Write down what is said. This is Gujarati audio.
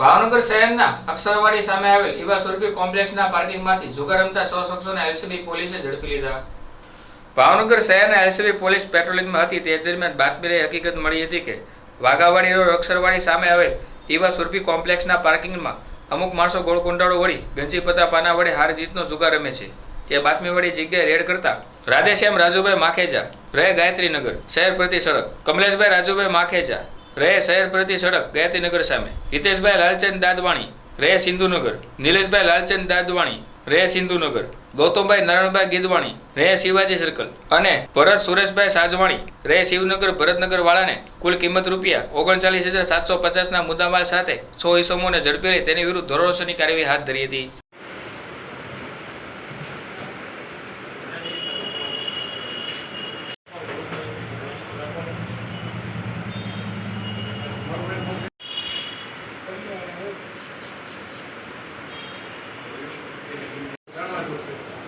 ભાવનગર શહેરના અક્ષરવાડી સામે આવેલ ઇવા સુરભી કોમ્પ્લેક્સના પાર્કિંગમાંથી જુગાર રમતા છ શખ્સોને એલસીબી પોલીસે ઝડપી લીધા. ભાવનગર શહેરના એલસીબી પોલીસ પેટ્રોલિંગમાં હતી તે દરમિયાન બાતમીરે હકીકત મળી હતી કે વાઘાવાડી રોડ અક્ષરવાડી સામે આવેલ ઇવા સુરભી કોમ્પ્લેક્સના પાર્કિંગમાં અમુક માણસો ગોળકુંડાળો વળી ગંજી પતા પાના વડે હાર જીતનો જુગાર રમે છે. તે બાતમી વળી જગ્યાએ રેડ કરતા રાધેશ્યામ રાજુભાઈ માખેજા, રહે ગાયત્રીનગર, શહેર પ્રતિ સડક, કમલેશભાઈ રાજુભાઈ માખેજા રહે શહેર પ્રતિ સડક, ગાયત્રીનગર સામે. હિતેશભાઈ લાલચંદ દાદવાણી. રહે સિંધુનગર. નિલેશભાઈ લાલચંદ દાદવાણી. રહે સિંધુનગર. ગૌતમભાઈ નારાયણભાઈ ગીદવાણી. રહે શિવાજી સર્કલ અને ભરત સુરેશભાઈ સાજવાણી. રહે શિવનગર, ભરતનગર વાળાને કુલ કિંમત રૂપિયા ઓગણચાલીસ હજાર સાતસો પચાસના મુદ્દામાલ સાથે સો ઇસમોને ઝડપી લઈ તેની વિરુદ્ધ ધોરણસરની કાર્યવાહી હાથ ધરી હતી. Thank you.